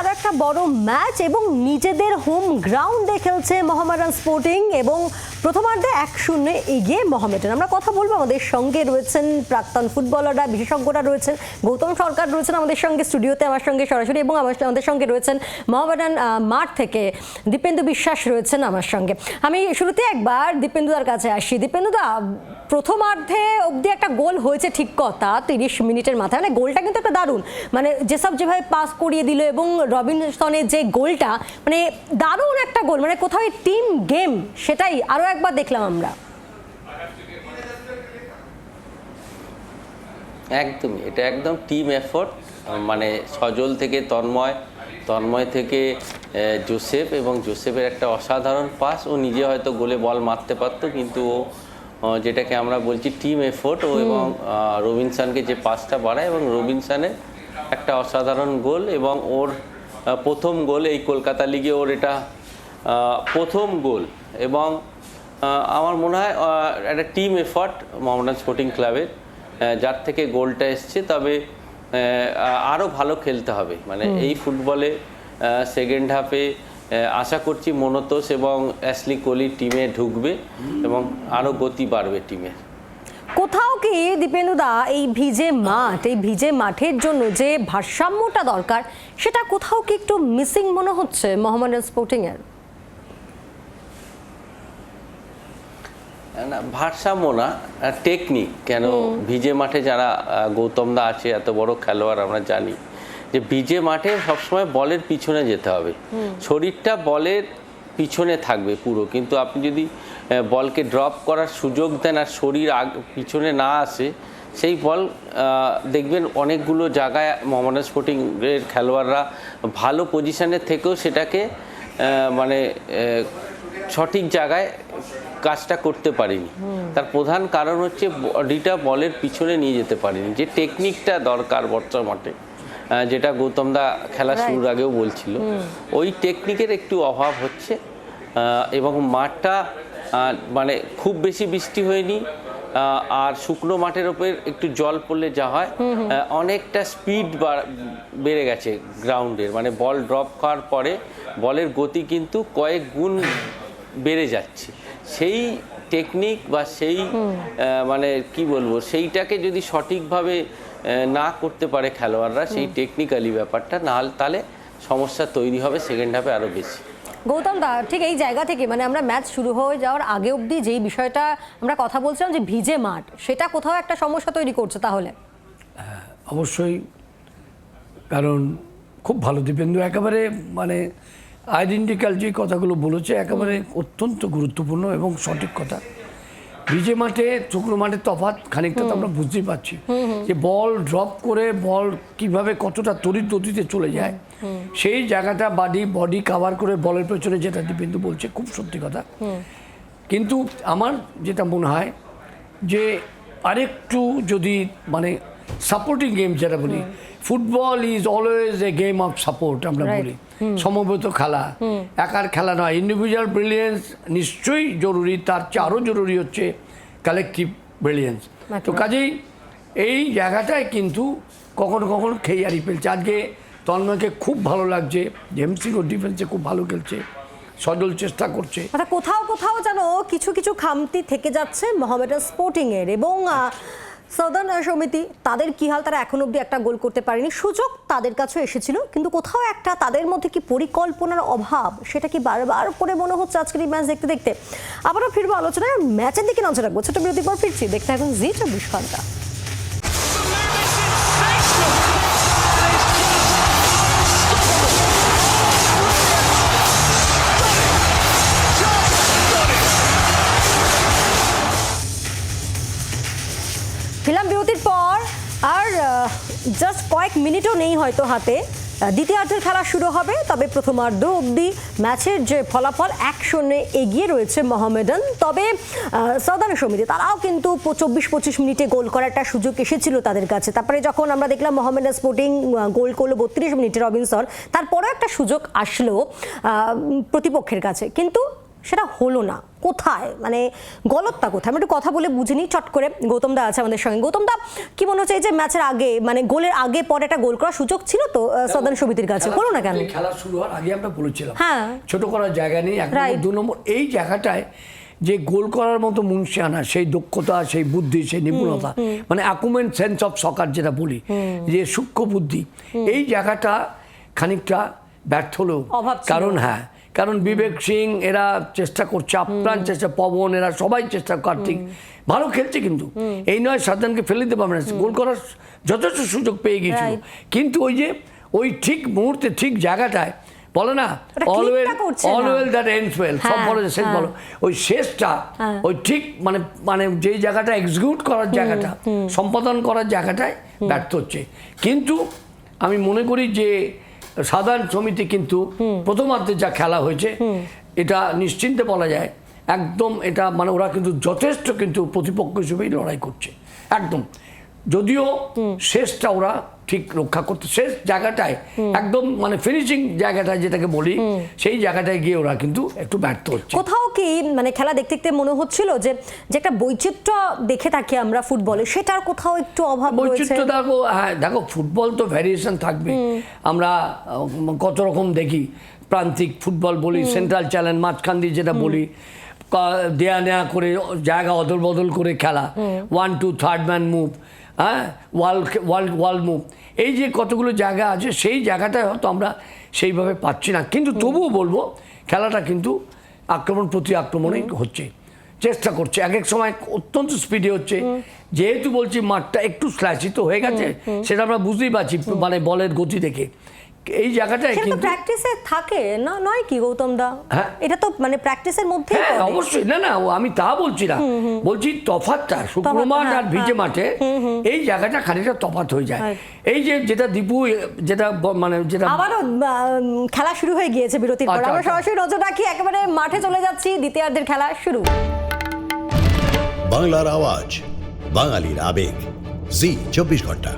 আরও একটা বড় ম্যাচ এবং নিজেদের হোম গ্রাউন্ডে খেলছে মোহামেডান স্পোর্টিং এবং প্রথমার্ধে এক শূন্যে এগিয়ে মোহামেডান। আমরা কথা বলব আমাদের সঙ্গে রয়েছেন প্রাক্তন ফুটবলাররা, বিশেষজ্ঞরা রয়েছেন, গৌতম সরকার রয়েছেন আমাদের সঙ্গে স্টুডিওতে, আমার সঙ্গে সরাসরি এবং আমাদের সঙ্গে রয়েছেন মোহামেডান মাঠ থেকে দীপেন্দু বিশ্বাস রয়েছেন আমার সঙ্গে। আমি শুরুতে একবার দীপেন্দুদার কাছে আসি। দীপেন্দুদা, প্রথমার্ধে অবধি একটা গোল হয়েছে ঠিক কথা, তিরিশ মিনিটের মাথায়। মানে গোলটা কিন্তু একটা দারুণ। মানে যেসব যেভাবে পাস করিয়ে দিল এবং রবিনসনের যে গোলটা মানে দারুণ একটা গোল মানে কোথাও টিম গেম সেটাই আরও একবার দেখলাম আমরা। একদমই এটা একদম টিম এফোর্ট মানে সজল থেকে তন্ময় তন্ময় থেকে জোসেফ এবং জোসেফের একটা অসাধারণ পাস ও নিজে হয়তো গোলে বল মারতে পারতো কিন্তু ও যেটাকে আমরা বলছি টিম এফোর্ট ও এবং রবিনসনকে যে পাসটা বাড়ায় এবং রবিনসনের একটা অসাধারণ গোল এবং ওর প্রথম গোল এই কলকাতা লিগে ওর এটা প্রথম গোল এবং আমার মনে হয় একটা টিম এফর্ট মোহামেডান স্পোর্টিং ক্লাবের যার থেকে গোলটা এসছে। তবে আরও ভালো খেলতে হবে। মানে এই ফুটবলে সেকেন্ড হাফে আশা করছি মনতোষ এবং অ্যাসলি কোহলি টিমে ঢুকবে এবং আরও গতি বাড়বে টিমের কোথাও কি দীপেন্দুদা এই ভিজে মাঠ এই ভিজে মাঠের জন্য যে ভারসাম্যটা দরকার সেটা কোথাও কি একটু মিসিং মনে হচ্ছে মোহামেডান স্পোর্টিং এর? না ভারসাম্য না টেকনিক কেন ভিজে মাঠে যারা গৌতম দা আছে এত বড় খেলোয়াড় আমরা জানি যে ভিজে মাঠে সবসময় বলের পিছনে যেতে হবে। শরীরটা বলের পিছনে থাকবে পুরো কিন্তু আপনি যদি বলকে ড্রপ করার সুযোগ দেন আর শরীর আগ পিছনে না আসে সেই বল দেখবেন অনেকগুলো জায়গায় মোহামেডান স্পোর্টিংয়ের খেলোয়াড়রা ভালো পজিশনে থেকেও সেটাকে মানে সঠিক জায়গায় কাজটা করতে পারিনি। তার প্রধান কারণ হচ্ছে বডিটা বলের পিছনে নিয়ে যেতে পারিনি। যে টেকনিকটা দরকার বর্তমান মাঠে যেটা গৌতম দা খেলা শুরুর আগেও বলছিল ওই টেকনিকের একটু অভাব হচ্ছে এবং মাঠটা মানে খুব বেশি বৃষ্টি হয়নি আর শুকনো মাঠের ওপর একটু জল পড়লে যা হয় অনেকটা স্পিড বেড়ে গেছে গ্রাউন্ডের মানে বল ড্রপ করার পরে বলের গতি কিন্তু কয়েক গুণ বেড়ে যাচ্ছে। সেই টেকনিক বা সেই মানে কি বলব সেইটাকে যদি সঠিকভাবে না করতে পারে খেলোয়াড়রা সেই টেকনিক্যালি ব্যাপারটা না হলে তাহলে সমস্যা তৈরি হবে সেকেন্ড হাফে আরও বেশি। গৌতম দা ঠিক এই জায়গা থেকে মানে আমরা ম্যাচ শুরু হয়ে যাওয়ার আগে অবধি যেই বিষয়টা আমরা কথা বলছিলাম যে ভিজে মাঠ সেটা কোথাও একটা সমস্যা তৈরি করছে তাহলে? অবশ্যই। কারণ খুব ভালো দীপেন্দু একেবারে মানে আইডেন্টিক্যাল যে কথাগুলো বলেছে একেবারে অত্যন্ত গুরুত্বপূর্ণ এবং সঠিক কথা। ভিজে মাঠে শুকনো মাঠের তফাৎ খানিকটা তো আমরা বুঝতেই পারছি যে বল ড্রপ করে বল কীভাবে কতটা তড়িৎ গতিতে চলে যায় সেই জায়গাটা বাডি বডি কাভার করে বলের পেছনে যেটা দীপেন্দু বলছে খুব সত্যি কথা। কিন্তু আমার যেটা মনে হয় যে আরেকটু যদি মানে সাপোর্টিং গেম যেটা বলি football is always a game of support আমরা বলি। সমবেত খেলা। একার খেলা নয় ইন্ডিভিজুয়াল ব্রিলিয়েন্স নিশ্চয়ই জরুরি তার চেয়ে আরও জরুরি হচ্ছে কালেকটিভ ব্রিলিয়েন্স তো কাজেই এই জায়গাটায় কিন্তু কখনো কখনো খেয়ে হারিয়ে ফেলছে। আজকে তন্ময়কে খুব ভালো লাগছে জেমস সিংও ডিফেন্সে খুব ভালো খেলছে, সজল চেষ্টা করছে। অর্থাৎ কোথাও কোথাও যেন কিছু কিছু খামতি থেকে যাচ্ছে মোহামেডান স্পোর্টিং এর এবং সাউদার্ন সমিতি, তাদের কি হাল? তারা এখন অবধি একটা গোল করতে পারেনি। সুযোগ তাদের কাছে এসেছিল, কিন্তু কোথাও একটা তাদের মধ্যে কি পরিকল্পনার অভাব? সেটা কি বারবার করে মনে হচ্ছে আজকের এই ম্যাচ দেখতে দেখতে? আবারও ফিরবো আলোচনায় ম্যাচের দিকে নজর রাখব। ছোট বিরতির পর ফিরছি। দেখতে এখন জি চব্বিশ ঘণ্টা। বিরতির পর আর জাস্ট কয়েক মিনিটও নেই হয়তো হাতে। দ্বিতীয়ার্ধের খেলা শুরু হবে, তবে প্রথমার্ধ অবধি ম্যাচের যে ফলাফল এক শূন্যে এগিয়ে রয়েছে মোহামেডান। তবে সাউদার্ন সমিতি, তারাও কিন্তু চব্বিশ পঁচিশ মিনিটে গোল করার একটা সুযোগ এসেছিল তাদের কাছে। তারপরে যখন আমরা দেখলাম মোহামেডান স্পোর্টিং গোল করল বত্রিশ মিনিটে রবিনসন তারপরেও একটা সুযোগ আসলো প্রতিপক্ষের কাছে। কিন্তু সেটা হলো না। কোথায়? মানে গলতটা কোথায়? আমি একটু কথা বলে বুঝিনি চট করে। গৌতম দা আছে আমাদের সঙ্গে। গৌতম দা কি মনে হচ্ছে এই যে ম্যাচের আগে মানে গোলের আগে পরে একটা গোল করার সুযোগ ছিল তো সদন সমিতির কাছে? হলো না কেন? খেলা শুরু হওয়ার আগে আমরা বলেছিলাম। হ্যাঁ। ছোট করার জায়গা নেই এক নম্বর. দু নম্বর এই জায়গাটায় যে গোল করার মতো মুন্সিয়ানা সেই দক্ষতা সেই বুদ্ধি সেই নিপুণতা মানে অ্যাকুমেন্ট সেন্স অফ সকার যেটা বলি যে সূক্ষ্ম বুদ্ধি এই জায়গাটা খানিকটা ব্যর্থ হলো অভাব কারণ হ্যাঁ কারণ বিবেক সিং এরা চেষ্টা করছে আপ্রাণ চেষ্টা পবন এরা সবাই চেষ্টা কার্তিক ভালো খেলছে কিন্তু। এই নয় সাদ্দানকে ফেলে দিতে পারবে না। গোল করার যথেষ্ট সুযোগ পেয়ে গিয়েছিল। কিন্তু ওই যে ওই ঠিক মুহূর্তে ঠিক জায়গাটায় বলে না all well. All well that ends well সব হ্যাঁ, বলে শেষ হ্যাঁ। বলো। ওই শেষটা হ্যাঁ। ওই ঠিক মানে মানে যেই জায়গাটা এক্সিকিউট করার জায়গাটা সম্পাদন করার জায়গাটায় ব্যর্থ হচ্ছে। কিন্তু আমি মনে করি যে সাধারণ সমিতি কিন্তু প্রথমার্ধে যা খেলা হয়েছে এটা নিশ্চিন্তে বলা যায় একদম এটা মানে ওরা কিন্তু যথেষ্ট কিন্তু প্রতিপক্ষ হিসেবেই লড়াই করছে একদম। যদিও শেষটা ওরা ঠিক রক্ষা করতে শেষ জায়গাটায় একদম মানে ফিনিশিং জায়গাটায় যেটাকে বলি সেই জায়গাটায় গিয়ে ওরা কিন্তু একটু ব্যর্থ হচ্ছে। কোথাও কি মানে খেলা দেখতে দেখতে মনে হচ্ছিল যে যে একটা বৈচিত্র্য দেখে থাকি আমরা ফুটবলে সেটার কোথাও একটু অভাব বৈচিত্র্য দেখো হ্যাঁ দেখো ফুটবল তো ভ্যারিয়েশন থাকবে। আমরা কত রকম দেখি প্রান্তিক ফুটবল বলি সেন্ট্রাল চ্যালেঞ্জ মাঝখান দিয়ে যেটা বলি দেয়া নেয়া করে জায়গা অদল বদল করে খেলা। One two third man move হ্যাঁ? Wall wall wall move. এই যে কতগুলো জায়গা আছে সেই জায়গাটা হয়তো আমরা সেইভাবে পাচ্ছি না। কিন্তু তবুও বলব খেলাটা কিন্তু আক্রমণ প্রতি আক্রমণেই হচ্ছে। চেষ্টা করছে। এক এক সময় অত্যন্ত স্পিডে হচ্ছে। যেহেতু বলছি মাঠটা একটু স্ল্যাচিত হয়ে গেছে সেটা আমরা বুঝতেই পারছি মানে বলের গতি দেখে। এই জায়গাটায় কিন্তু প্র্যাকটিসে থাকে। না নয় কি গৌতম দা? হ্যাঁ। এটা তো মানে প্র্যাকটিসের মধ্যেই হ্যাঁ অবশ্যই। না না ও আমি তা বলছি না। বলছি তফাতটা শুকনো মাঠ হ্যাঁ, আর ভিজে। মাঠে এই জায়গাটা খানিকটা তফাত হয়ে যায়। এই যে যেটা দীপু যেটা মানে যেটা আবারও খেলা শুরু হয়ে গিয়েছে বিরতির পর। আচ্ছা, আমরা আচ্ছা। সরাসরি নজর রাখি একেবারে মাঠে চলে যাচ্ছি। দ্বিতীয়ার্ধের খেলা শুরু। বাংলার আওয়াজ বাঙালির আবেগ। জি চব্বিশ ঘণ্টা।